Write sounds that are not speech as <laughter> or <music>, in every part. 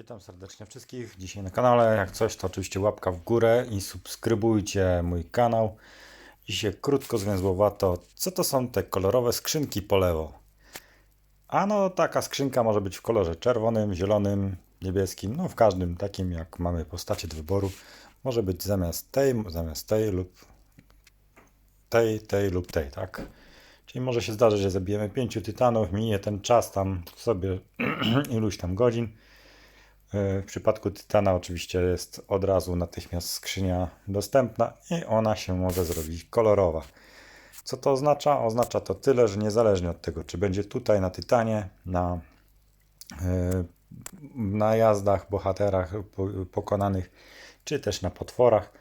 Witam serdecznie wszystkich dzisiaj na kanale. Jak coś, to oczywiście łapka w górę i subskrybujcie mój kanał. Dzisiaj krótko, zwięzłowato. Co to są te kolorowe skrzynki po lewo? Ano, taka skrzynka może być w kolorze czerwonym, zielonym, niebieskim, no w każdym takim, jak mamy postacie do wyboru. Może być zamiast tej, zamiast tej lub tej, tej lub tej, tak? Czyli może się zdarzyć, że zabijemy pięciu tytanów, minie ten czas tam sobie <clears throat> iluś tam godzin. W przypadku Tytana oczywiście jest od razu natychmiast skrzynia dostępna i ona się może zrobić kolorowa. Co to oznacza? Oznacza to tyle, że niezależnie od tego, czy będzie tutaj na Tytanie, na e, najazdach, bohaterach po- pokonanych, czy też na potworach,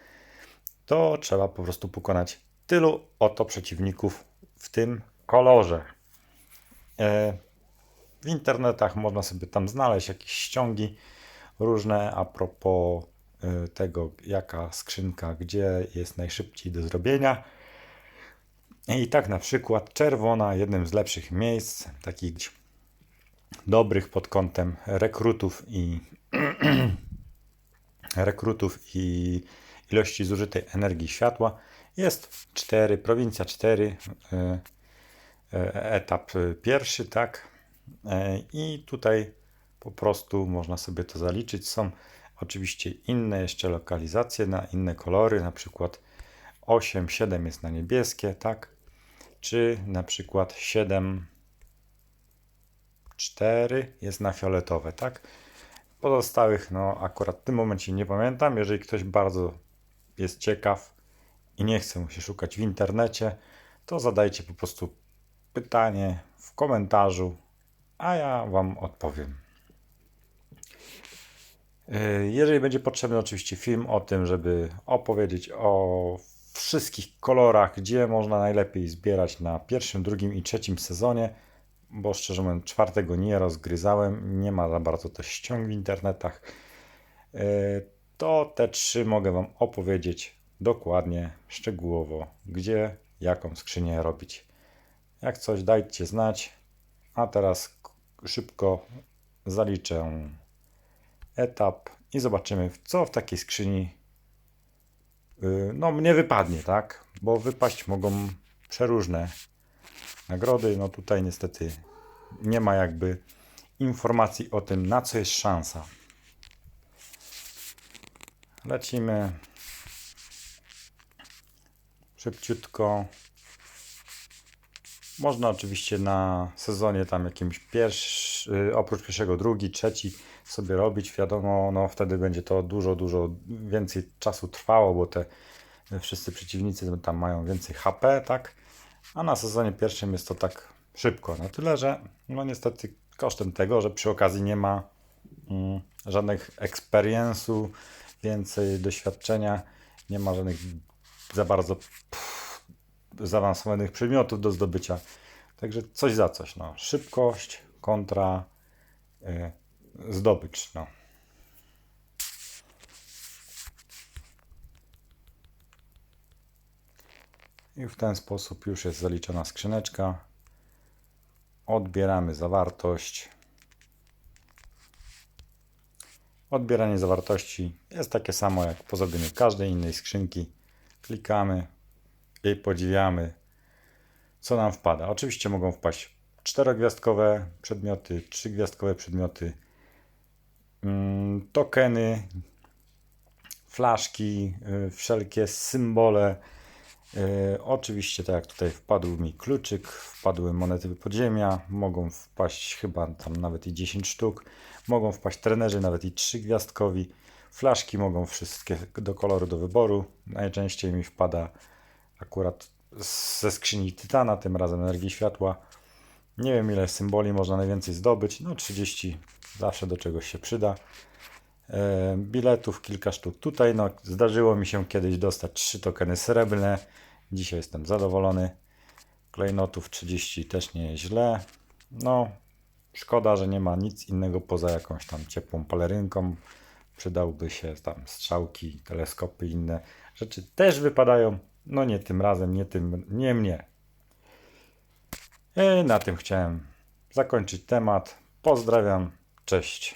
to trzeba po prostu pokonać tylu oto przeciwników w tym kolorze. E, w internetach można sobie tam znaleźć jakieś ściągi różne a propos y, tego, jaka skrzynka, gdzie jest najszybciej do zrobienia. I tak na przykład czerwona, jednym z lepszych miejsc, takich dobrych pod kątem rekrutów i <clears throat> rekrutów i ilości zużytej energii światła jest 4, prowincja 4, y, y, etap pierwszy, tak. I tutaj po prostu można sobie to zaliczyć. Są oczywiście inne jeszcze lokalizacje na inne kolory, na przykład 8, 7 jest na niebieskie, tak? Czy na przykład 7, 4 jest na fioletowe, tak? Pozostałych, no akurat w tym momencie nie pamiętam. Jeżeli ktoś bardzo jest ciekaw i nie chce mu się szukać w internecie, to zadajcie po prostu pytanie w komentarzu, a ja Wam odpowiem. Yy, Jeżeli będzie potrzebny oczywiście film o tym, żeby opowiedzieć o wszystkich kolorach, gdzie można najlepiej zbierać na pierwszym, drugim i trzecim sezonie, bo szczerze mówiąc czwartego nie rozgryzałem, nie ma za bardzo też ściąg w internetach, yy, to te trzy mogę Wam opowiedzieć dokładnie, szczegółowo, gdzie, jaką skrzynię robić. Jak coś dajcie znać, a teraz szybko zaliczę etap i zobaczymy, co w takiej skrzyni yy, no mnie wypadnie, tak? Bo wypaść mogą przeróżne nagrody. No tutaj niestety nie ma jakby informacji o tym, na co jest szansa. Lecimy szybciutko. Można oczywiście na sezonie tam jakimś pierwszy, oprócz pierwszego, drugi, trzeci sobie robić. Wiadomo, no wtedy będzie to dużo, dużo więcej czasu trwało, bo te wszyscy przeciwnicy tam mają więcej HP, tak? A na sezonie pierwszym jest to tak szybko. Na tyle, że no niestety kosztem tego, że przy okazji nie ma mm, żadnych experience'u, więcej doświadczenia, nie ma żadnych za bardzo pff, zaawansowanych przedmiotów do zdobycia. Także coś za coś. No. Szybkość kontra y, zdobycz. No. I w ten sposób już jest zaliczona skrzyneczka. Odbieramy zawartość. Odbieranie zawartości jest takie samo jak po zrobieniu każdej innej skrzynki. Klikamy i podziwiamy, co nam wpada. Oczywiście mogą wpaść czterogwiazdkowe przedmioty, trzygwiazdkowe przedmioty, mm, tokeny, flaszki, y, wszelkie symbole. Y, Oczywiście, tak jak tutaj wpadł mi kluczyk, wpadły monety podziemia, mogą wpaść chyba tam nawet i 10 sztuk, mogą wpaść trenerzy nawet i trzygwiazdkowi, flaszki mogą wszystkie do koloru do wyboru. Najczęściej mi wpada akurat ze skrzyni Tytana, tym razem energii światła. Nie wiem ile symboli można najwięcej zdobyć, no 30 zawsze do czegoś się przyda. E, biletów kilka sztuk tutaj. No, zdarzyło mi się kiedyś dostać trzy tokeny srebrne. Dzisiaj jestem zadowolony. Klejnotów 30 też nie jest źle. No, szkoda, że nie ma nic innego poza jakąś tam ciepłą palerynką. Przydałby się tam strzałki, teleskopy, inne rzeczy też wypadają. No nie tym razem, nie tym, nie mnie. I na tym chciałem zakończyć temat. Pozdrawiam, cześć.